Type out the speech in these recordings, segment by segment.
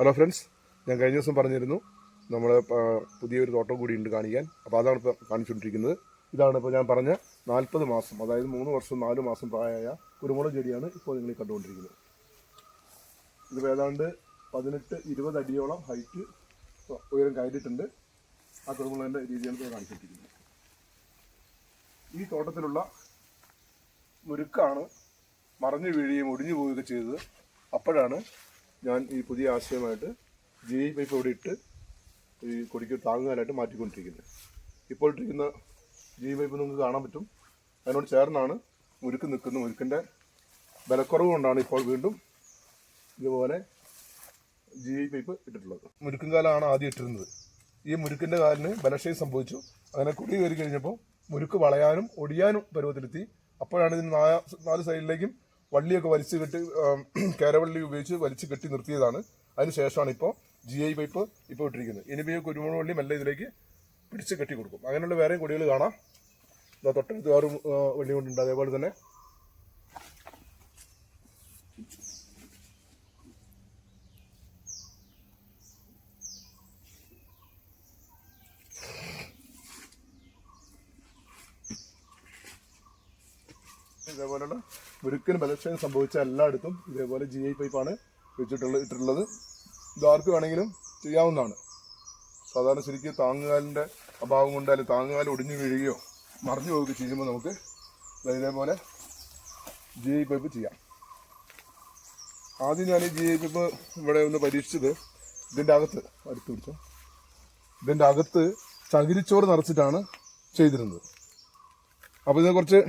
Hello friends ഞാൻ കഴിഞ്ഞ ദിവസം പറഞ്ഞിരുന്നു നമ്മൾ പുതിയൊരു തോട്ടം കൂടി ഉണ്ട് കാണിക്കാൻ. അപ്പോൾ അതാണ് ഇപ്പോൾ കാണിച്ചുകൊണ്ടിരിക്കുന്നത്. ഇതാണ് ഇപ്പോൾ ഞാൻ പറഞ്ഞ നാൽപ്പത് മാസം അതായത് മൂന്ന് വർഷം നാല് മാസം പ്രായമായ കുരുമുളക് ചെടിയാണ് ഇപ്പോൾ നിങ്ങൾ കണ്ടുകൊണ്ടിരിക്കുന്നത്. ഇത് ഏതാണ്ട് പതിനെട്ട് ഇരുപത് അടിയോളം ഹൈറ്റ് ഉയരം കയറിയിട്ടുണ്ട്. ആ കുരുമുളകിന്റെ രീതിയാണ് ഇപ്പോൾ കാണിച്ചിട്ടിരിക്കുന്നത് ഈ തോട്ടത്തിലുള്ള മുരുക്കാണ് മറഞ്ഞു വീഴുകയും ഒടിഞ്ഞു പോവുകയൊക്കെ ചെയ്തത്. അപ്പോഴാണ് ഞാൻ ഈ പുതിയ ആശയമായിട്ട് ജി പൈപ്പ് ഇവിടെ ഇട്ട് ഈ കൊടിക്ക് താങ്ങാനായിട്ട് മാറ്റിക്കൊണ്ടിരിക്കുന്നത്. ഇപ്പോൾ ഇട്ടിരിക്കുന്ന ജി പൈപ്പ് നിങ്ങൾക്ക് കാണാൻ പറ്റും. അതിനോട് ചേർന്നാണ് മുരുക്ക് നിൽക്കുന്നത്. മുരുക്കിന്റെ വിലക്കുറവ് കൊണ്ടാണ് ഇപ്പോൾ വീണ്ടും ഇതുപോലെ ജി ഐ പൈപ്പ് ഇട്ടിട്ടുള്ളത്. മുരുക്കും കാലാണ് ആദ്യം ഇട്ടിരുന്നത്. ഈ മുരുക്കിന്റെ കാലിന് ബലക്ഷയം സംഭവിച്ചു. അങ്ങനെ കുടി കയറി കഴിഞ്ഞപ്പോൾ മുരുക്ക് വളയാനും ഒടിയാനും പരുവത്തിലെത്തി. അപ്പോഴാണ് ഇതിന് നാല് സൈഡിലേക്കും വള്ളിയൊക്കെ വലിച്ചു കെട്ടി കേരവള്ളി ഉപയോഗിച്ച് വലിച്ചു കെട്ടി നിർത്തിയതാണ്. അതിന് ശേഷമാണ് ഇപ്പോൾ ജി ഐ പൈപ്പ് ഇപ്പോൾ ഇട്ടിരിക്കുന്നത്. ഈ കുരുമുളക് വള്ളി മെല്ലെ ഇതിലേക്ക് പിടിച്ച് കെട്ടി കൊടുക്കും. അങ്ങനെയുള്ള വേറെയും കൊടികൾ കാണാം. തൊട്ടടുത്ത് വേറൊരു വള്ളി കൊണ്ടുണ്ട്. അതേപോലെ തന്നെ ഇതേപോലെയുള്ള മുരുക്കിന് ബലക്ഷയം സംഭവിച്ച എല്ലായിടത്തും ഇതേപോലെ ജി ഐ പൈപ്പാണ് വെച്ചിട്ടുള്ള ഇട്ടിട്ടുള്ളത്. ഇതാർക്ക് വേണമെങ്കിലും ചെയ്യാവുന്നതാണ്. സാധാരണ ശരിക്കും താങ്ങുകാലിന്റെ അഭാവം കൊണ്ട് അല്ലെങ്കിൽ താങ്ങുകാൽ ഒടിഞ്ഞു വീഴുകയോ മറിഞ്ഞു പോവുകയോ ചെയ്യുമ്പോൾ നമുക്ക് ഇതേപോലെ ജി ഐ പൈപ്പ് ചെയ്യാം. ആദ്യം ഞാൻ ഈ ജി ഐ പൈപ്പ് ഇവിടെ ഒന്ന് പരീക്ഷിച്ചത് ഇതിന്റെ അകത്ത് അടുത്ത് പിടിച്ചു. ഇതിന്റെ അകത്ത് ചകിരിച്ചോറ് നിറച്ചിട്ടാണ് ചെയ്തിരുന്നത്. അപ്പോൾ ഇതിനെ കുറച്ച്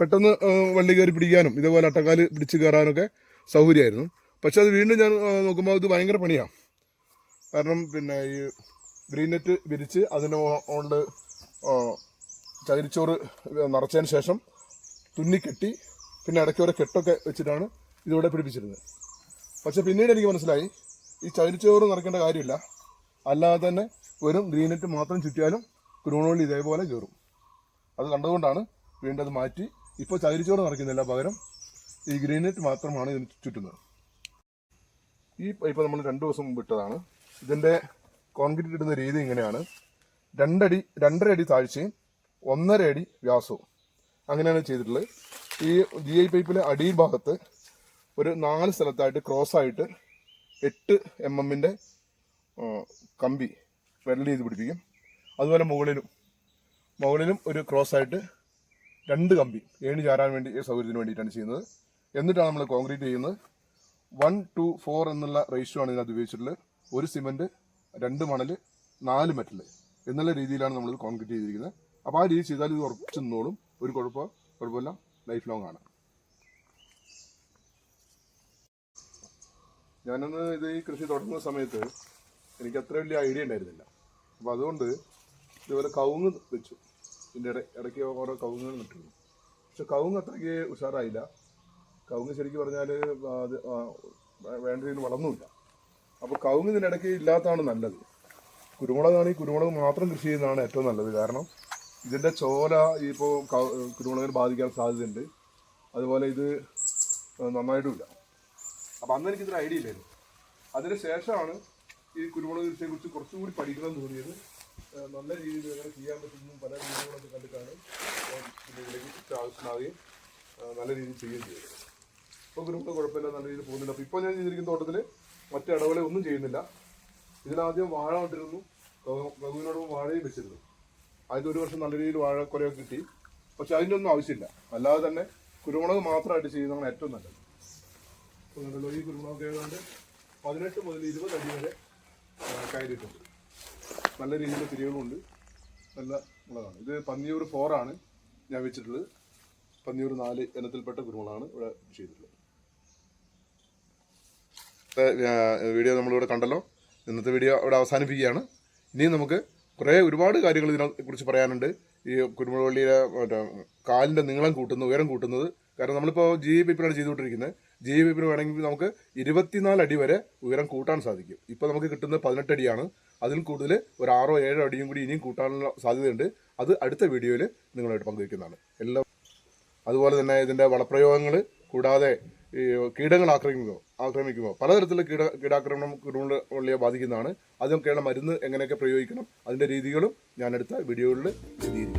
പെട്ടെന്ന് വള്ളി കയറി പിടിക്കാനും ഇതേപോലെ അട്ടക്കാൽ പിടിച്ച് കയറാനൊക്കെ സൗകര്യമായിരുന്നു. പക്ഷെ അത് വീണ്ടും ഞാൻ നോക്കുമ്പോൾ ഇത് ഭയങ്കര പണിയാണ് കാരണം പിന്നെ ഈ ഗ്രീൻ നെറ്റ് വിരിച്ച് അതിന് ഓണ്ട് ചകിരിച്ചോറ് നിറച്ചതിന് ശേഷം തുന്നിക്കെട്ടി പിന്നെ ഇടയ്ക്ക് ഓരോ കെട്ടൊക്കെ വെച്ചിട്ടാണ് ഇതിവിടെ പിടിപ്പിച്ചിരുന്നത്. പക്ഷെ പിന്നീട് എനിക്ക് മനസ്സിലായി ഈ ചകിരിച്ചോറ് നിറയ്ക്കേണ്ട കാര്യമില്ല. അല്ലാതെ തന്നെ വെറും ഗ്രീൻ നെറ്റ് മാത്രം ചുറ്റിയാലും കുരുമുളക് ഇതേപോലെ കയറും. അത് കണ്ടതുകൊണ്ടാണ് വീണ്ടും അത് മാറ്റി ഇപ്പോൾ ചകിരിച്ചോറ് നിറയ്ക്കുന്നില്ല പകരം ഈ ഗ്രീൻ നെറ്റ് മാത്രമാണ് ഇതിന് ചുറ്റുന്നത്. ഈ പൈപ്പ് നമ്മൾ രണ്ട് ദിവസം മുമ്പ് ഇട്ടതാണ്. ഇതിന്റെ കോൺക്രീറ്റ് ഇടുന്ന രീതി ഇങ്ങനെയാണ്. രണ്ടടി രണ്ടര അടി താഴ്ചയും ഒന്നര അടി വ്യാസവും. അങ്ങനെയാണ് ചെയ്തിട്ടുള്ളത്. ഈ ജി ഐ പൈപ്പിലെ അടിയിൽ ഭാഗത്ത് ഒരു നാല് സ്ഥലത്തായിട്ട് ക്രോസ് ആയിട്ട് എട്ട് എം എമ്മിന്റെ കമ്പി വെള്ളം ചെയ്ത് പിടിപ്പിക്കും. അതുപോലെ മുകളിലും മുകളിലും ഒരു ക്രോസ് ആയിട്ട് രണ്ട് കമ്പി ഏണി ചാരാൻ വേണ്ടി ഈ സൗകര്യത്തിന് വേണ്ടിയിട്ടാണ് ചെയ്യുന്നത്. എന്നിട്ടാണ് നമ്മൾ കോൺക്രീറ്റ് ചെയ്യുന്നത്. വൺ ടു ഫോർ എന്നുള്ള റേഷ്യോ ആണ് ഇതിനകത്ത് ഉപയോഗിച്ചിട്ടുള്ളത്. ഒരു സിമെന്റ് രണ്ട് മണൽ നാല് മെറ്റൽ എന്നുള്ള രീതിയിലാണ് നമ്മൾ കോൺക്രീറ്റ് ചെയ്തിരിക്കുന്നത്. അപ്പോൾ ആ രീതി ചെയ്താൽ ഇത് ഉറച്ചു നിന്നോളും. ഒരു കുഴപ്പം കുഴപ്പമില്ല. ലൈഫ് ലോങ് ആണ്. ഞാനന്ന് ഇത് ഈ കൃഷി തുടങ്ങുന്ന സമയത്ത് എനിക്ക് അത്ര വലിയ ഐഡിയ ഉണ്ടായിരുന്നില്ല. അപ്പോൾ അതുകൊണ്ട് ഇതുപോലെ കവുങ്ങ് വെച്ചു. ഇതിന്റെ ഇട ഇടയ്ക്ക് ഓരോ കവുങ്ങുകൾ നട്ടിരുന്നു. പക്ഷെ കവുങ്ങ് അത്രയ്ക്ക് ഉഷാറായില്ല. കവുങ്ങ് ശരിക്കും പറഞ്ഞാൽ അത് വേണ്ട രീതിയിൽ വളർന്നുമില്ല. അപ്പോൾ കവുങ്ങ് ഇതിന്റെ ഇടയ്ക്ക് ഇല്ലാത്തതാണ് നല്ലത്. കുരുമുളകാണെങ്കിൽ കുരുമുളക് മാത്രം കൃഷി ചെയ്യുന്നതാണ് ഏറ്റവും നല്ലത്. കാരണം ഇതിന്റെ ചോല ഇപ്പോൾ കുരുമുളകിനെ ബാധിക്കാൻ സാധ്യതയുണ്ട്. അതുപോലെ ഇത് നന്നായിട്ടുമില്ല അപ്പം അന്ന് എനിക്കിതൊരു ഐഡിയ ഇല്ലായിരുന്നു. അതിന് ശേഷമാണ് ഈ കുരുമുളക് കൃഷിയെക്കുറിച്ച് കുറച്ചും കൂടി പഠിക്കണം തോന്നിയത് നല്ല രീതിയിൽ എങ്ങനെ ചെയ്യാൻ പറ്റുന്ന പല രീതികളൊക്കെ കണ്ടിട്ടാണ് ഇതിലേക്ക് ആവശ്യമാവുകയും നല്ല രീതിയിൽ ചെയ്യുകയും ചെയ്തത് ഇപ്പോൾ ഗ്രൂപ്പ് കുഴപ്പമില്ല നല്ല രീതിയിൽ പോകുന്നില്ല അപ്പോൾ ഇപ്പോൾ ഞാൻ ചെയ്തിരിക്കുന്ന തോട്ടത്തിൽ മറ്റു ഇടവേള ഒന്നും ചെയ്യുന്നില്ല. ഇതിലാദ്യം വാഴ നട്ടിരുന്നു കവുവിനോടൊപ്പം വാഴയും വെച്ചിരുന്നു. ആദ്യത്തെ ഒരു വർഷം നല്ല രീതിയിൽ വാഴ കുറയൊക്കെ കിട്ടി. പക്ഷെ അതിന്റെ ഒന്നും ആവശ്യമില്ല. അല്ലാതെ തന്നെ കുരുമുളക് മാത്രമായിട്ട് ചെയ്യുന്നതാണ് ഏറ്റവും നല്ലത്. കണ്ടല്ലോ ഈ കുരുമുളക് ഏതാണ്ട് പതിനെട്ട് മുതൽ ഇരുപത് അടി വരെ കയറിയിട്ടുണ്ട്. നല്ല രീതിയിൽ തിരികളുണ്ട്. നല്ല ഉള്ളതാണ്. ഇത് പന്നിയൂർ ഫോറാണ് ഞാൻ വെച്ചിട്ടുള്ളത്. പന്നിയൂർ നാല് ഇനത്തിൽപ്പെട്ട കുരുമുളകാണ് ഇവിടെ ചെയ്തിട്ടുള്ളത്. വീഡിയോ നമ്മളിവിടെ കണ്ടല്ലോ. ഇന്നത്തെ വീഡിയോ ഇവിടെ അവസാനിപ്പിക്കുകയാണ്. ഇനിയും നമുക്ക് കുറേ ഒരുപാട് കാര്യങ്ങൾ ഇതിനെക്കുറിച്ച് പറയാനുണ്ട്. ഈ കുരുമുളകള്ളിയുടെ മറ്റേ കാലിന്റെ നീളം കൂട്ടുന്നത് ഉയരം കൂട്ടുന്നത്. കാരണം നമ്മളിപ്പോൾ ജി ഇ പേപ്പറാണ് ചെയ്തുകൊണ്ടിരിക്കുന്നത്. ജി പേപ്പർ വേണമെങ്കിൽ നമുക്ക് ഇരുപത്തിനാല് അടി വരെ ഉയരം കൂട്ടാൻ സാധിക്കും. ഇപ്പോൾ നമുക്ക് കിട്ടുന്നത് പതിനെട്ട് അടിയാണ്. അതിൽ കൂടുതൽ ഒരു ആറോ ഏഴോ അടിയും കൂടി ഇനിയും കൂട്ടാനുള്ള സാധ്യതയുണ്ട്. അത് അടുത്ത വീഡിയോയിൽ നിങ്ങളായിട്ട് പങ്കുവയ്ക്കുന്നതാണ്. എല്ലാം അതുപോലെ തന്നെ ഇതിന്റെ വളപ്രയോഗങ്ങൾ കൂടാതെ ഈ കീടങ്ങൾ ആക്രമിക്കുമോ? ആക്രമിക്കുമോ? പലതരത്തിലുള്ള കീട കീടാക്രമണം കുരുമുളയെ ബാധിക്കുന്നതാണ്. അതിനൊക്കെയുള്ള മരുന്ന് എങ്ങനെയൊക്കെ പ്രയോഗിക്കണം അതിന്റെ രീതികളും ഞാൻ അടുത്ത വീഡിയോകളിൽ വിശദീകരിക്കും